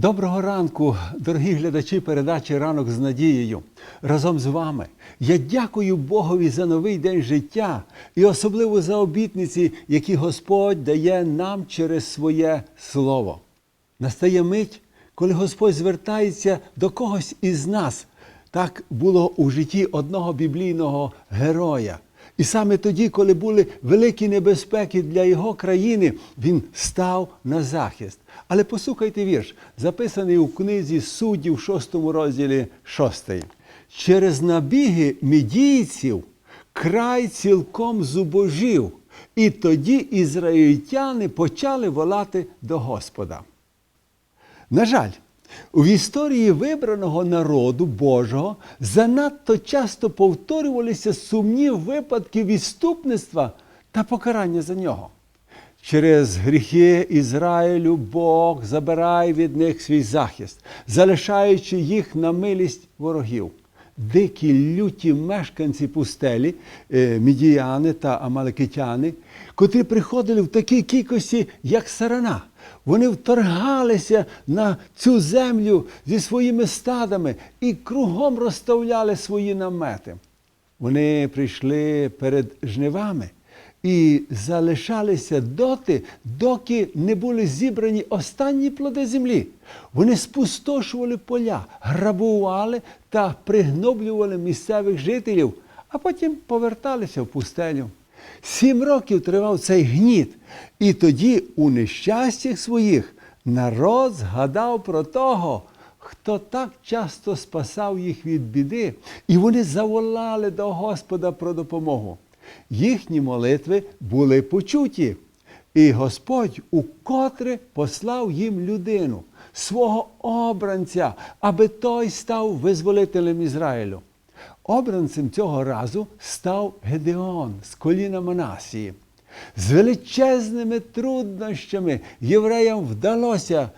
Доброго ранку, дорогі глядачі передачі Ранок з надією. Разом з вами. Я дякую Богові за новий день життя і особливо за обітниці, які Господь дає нам через своє слово. Настає мить, коли Господь звертається до когось із нас. Так було у житті одного біблійного героя. І саме тоді, коли були великі небезпеки для його країни, він став на захист. Але послухайте вірш, записаний у книзі суддів, 6 розділі 6. Через набіги медійців край цілком зубожів, і тоді ізраїльтяни почали волати до Господа. На жаль, в історії вибраного народу Божого занадто часто повторювалися сумні випадки відступництва та покарання за нього. Через гріхи Ізраїлю Бог забирає від них свій захист, залишаючи їх на милість ворогів. Дикі люті мешканці пустелі, е, мідіяни та амалекитяни, котрі приходили в такій кількості, як сарана. Вони вторгалися на цю землю зі своїми стадами і кругом розставляли свої намети. Вони прийшли перед жнивами і залишалися доти, доки не були зібрані останні плоди землі. Вони спустошували поля, грабували та пригноблювали місцевих жителів, а потім поверталися в пустелю. Сім років тривав цей гніт, і тоді у нещастях своїх народ згадав про того, хто так часто спасав їх від біди, і вони заволали до Господа про допомогу. Їхні молитви були почуті, і Господь укотре послав їм людину, свого обранця, аби той став визволителем Ізраїлю. Обранцем цього разу став Гедеон з коліна Манасії. З величезними труднощами євреям вдалося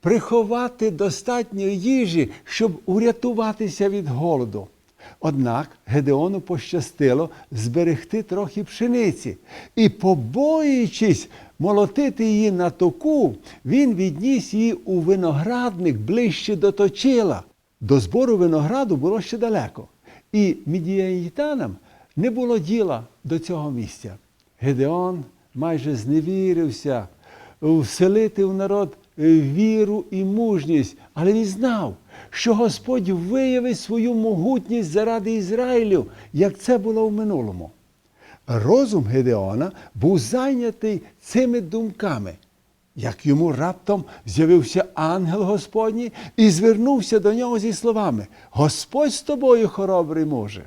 приховати достатньо їжі, щоб урятуватися від голоду. Однак Гедеону пощастило зберегти трохи пшениці, і, побоюючись молотити її на току, він відніс її у виноградник ближче до точила. До збору винограду було ще далеко, і мідіаїтанам не було діла до цього місця. Гедеон майже зневірився вселити в народ віру і мужність, але він знав, що Господь виявить свою могутність заради Ізраїлю, як це було в минулому. Розум Гедеона був зайнятий цими думками, як йому раптом з'явився ангел Господній і звернувся до нього зі словами: Господь з тобою, хоробрий може.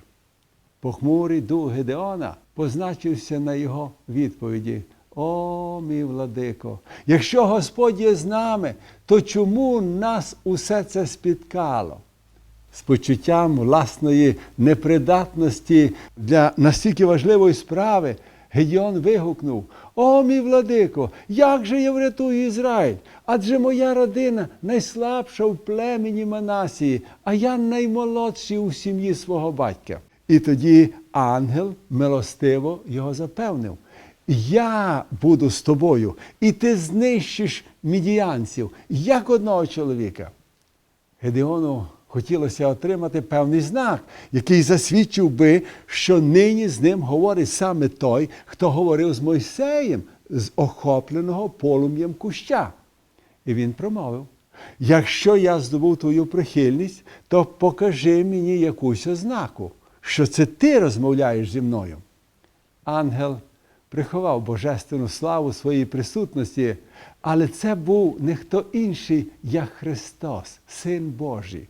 Похмурий дух Гедеона позначився на його відповіді. О, мій владико, якщо Господь є з нами, то чому нас усе це спіткало? З почуттям власної непридатності для настільки важливої справи Гедіон вигукнув: О, мій владико, як же я врятую Ізраїль? Адже моя родина найслабша в племені Манасії, а я наймолодший у сім'ї свого батька. І тоді ангел милостиво його запевнив. Я буду з тобою, і ти знищиш мідіянців, як одного чоловіка. Гедеону хотілося отримати певний знак, який засвідчив би, що нині з ним говорить саме той, хто говорив з Мойсеєм з охопленого полум'ям куща. І він промовив: якщо я здобув твою прихильність, то покажи мені якусь ознаку, що це ти розмовляєш зі мною. Ангел приховав божественну славу своїй присутності, але це був не хто інший, як Христос, Син Божий.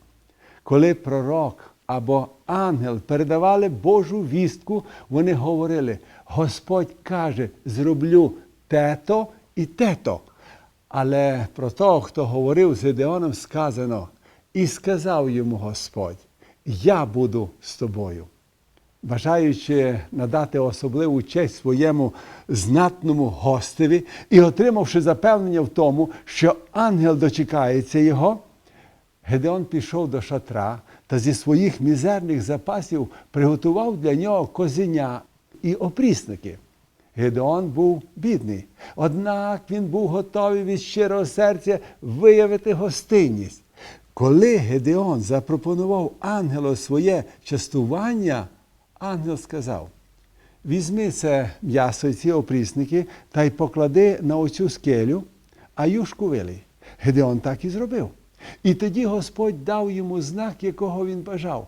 Коли пророк або ангел передавали Божу вістку, вони говорили: Господь каже, зроблю тето і тето. Але про того, хто говорив з Гедеоном, сказано, і сказав йому Господь: Я буду з тобою бажаючи надати особливу честь своєму знатному гостеві і отримавши запевнення в тому, що ангел дочекається його, Гедеон пішов до шатра та зі своїх мізерних запасів приготував для нього козеня і опрісники. Гедеон був бідний. Однак він був готовий від щирого серця виявити гостинність. Коли Гедеон запропонував ангелу своє частування, ангел сказав: Візьми це м'ясо і ці опрісники та й поклади на оцю скелю, а юшку вилий. Гедеон так і зробив. І тоді Господь дав йому знак, якого він бажав.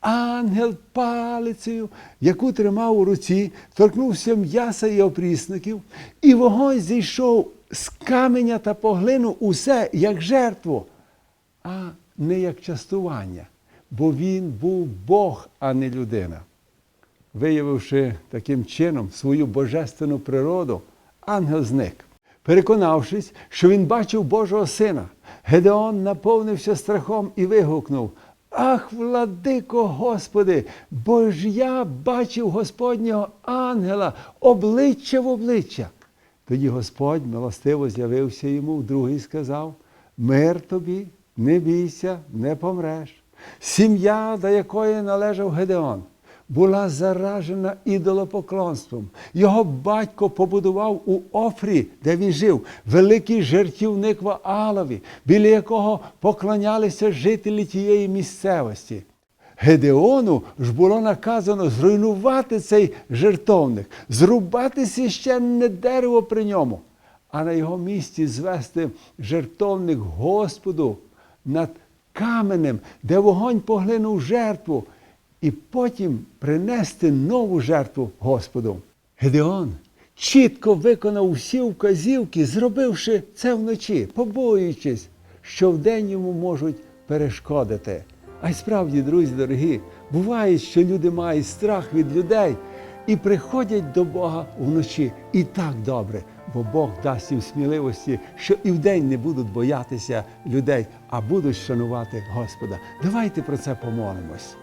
Ангел палицею, яку тримав у руці, торкнувся м'яса і опрісників, і вогонь зійшов з каменя та поглинув усе як жертву, а не як частування, бо він був Бог, а не людина. Виявивши таким чином свою божественну природу, ангел зник. Переконавшись, що він бачив Божого сина, Гедеон наповнився страхом і вигукнув: Ах, владико Господи, бо ж я бачив Господнього ангела обличчя в обличчя. Тоді Господь милостиво з'явився йому вдруге і сказав: Мир тобі, не бійся, не помреш. Сім'я, до якої належав Гедеон, була заражена ідолопоклонством. Його батько побудував у Офрі, де він жив, великий жертівник Ваалові, біля якого поклонялися жителі тієї місцевості. Гедеону ж було наказано зруйнувати цей жертовник, зрубати священне дерево при ньому, а на його місці звести жертовник Господу над каменем, де вогонь поглинув жертву, і потім принести нову жертву Господу. Гедеон чітко виконав всі вказівки, зробивши це вночі, побоюючись, що вдень йому можуть перешкодити. А й справді, друзі дорогі, буває, що люди мають страх від людей і приходять до Бога вночі. І так добре, бо Бог дасть їм сміливості, що і вдень не будуть боятися людей, а будуть шанувати Господа. Давайте про це помолимось.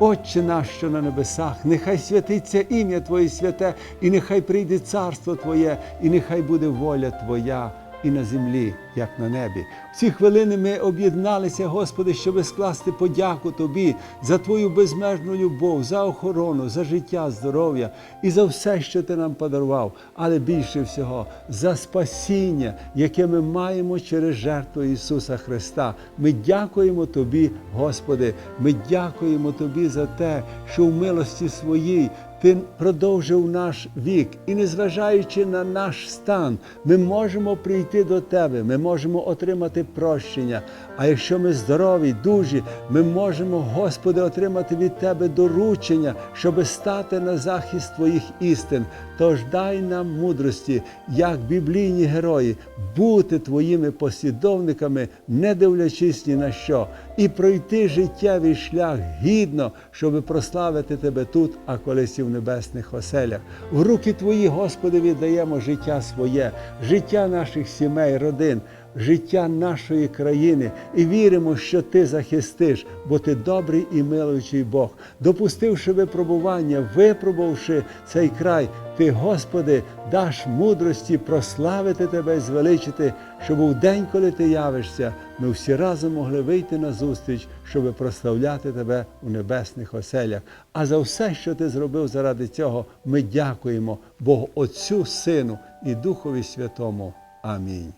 Отче наш, що на небесах, нехай святиться ім'я Твоє святе, і нехай прийде царство Твоє, і нехай буде воля Твоя і на землі, як на небі. В ці хвилини ми об'єдналися, Господи, щоб скласти подяку Тобі за Твою безмежну любов, за охорону, за життя, здоров'я і за все, що Ти нам подарував, але більше всього за спасіння, яке ми маємо через жертву Ісуса Христа. Ми дякуємо Тобі, Господи, ми дякуємо Тобі за те, що в милості своїй. Ти продовжив наш вік, і незважаючи на наш стан, ми можемо прийти до Тебе, ми можемо отримати прощення. А якщо ми здорові, дужі, ми можемо, Господи, отримати від Тебе доручення, щоби стати на захист Твоїх істин. Тож дай нам мудрості, як біблійні герої, бути Твоїми послідовниками, не дивлячись ні на що, і пройти життєвий шлях гідно, щоби прославити Тебе тут, а колись і в небесних оселях. В руки Твої, Господи, віддаємо життя своє, життя наших сімей, родин. Життя нашої країни і віримо, що Ти захистиш, бо Ти добрий і милуючий Бог, допустивши випробування, випробувавши цей край, Ти, Господи, даш мудрості прославити Тебе і звеличити, щоб у день, коли Ти явишся, ми всі разом могли вийти на зустріч, щоб прославляти Тебе у небесних оселях. А за все, що Ти зробив заради цього, ми дякуємо Богу Отцю, Сину і Духові Святому. Амінь.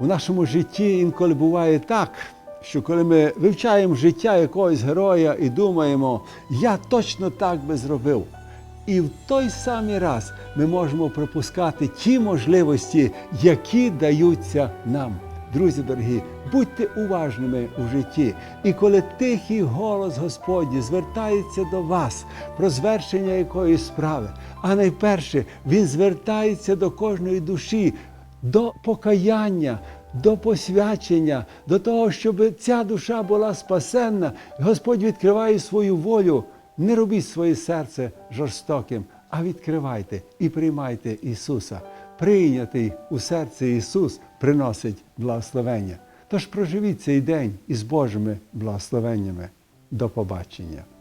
У нашому житті інколи буває так, що коли ми вивчаємо життя якогось героя і думаємо, я точно так би зробив. І в той самий раз ми можемо пропускати ті можливості, які даються нам. Друзі дорогі, будьте уважними у житті. І коли тихий голос Господній звертається до вас про звершення якоїсь справи, а найперше він звертається до кожної душі до покаяння, до посвячення, до того, щоб ця душа була спасенна. Господь відкриває свою волю. Не робіть своє серце жорстоким, а відкривайте і приймайте Ісуса. Прийнятий у серці Ісус приносить благословення. Тож проживіть цей день із Божими благословеннями. До побачення.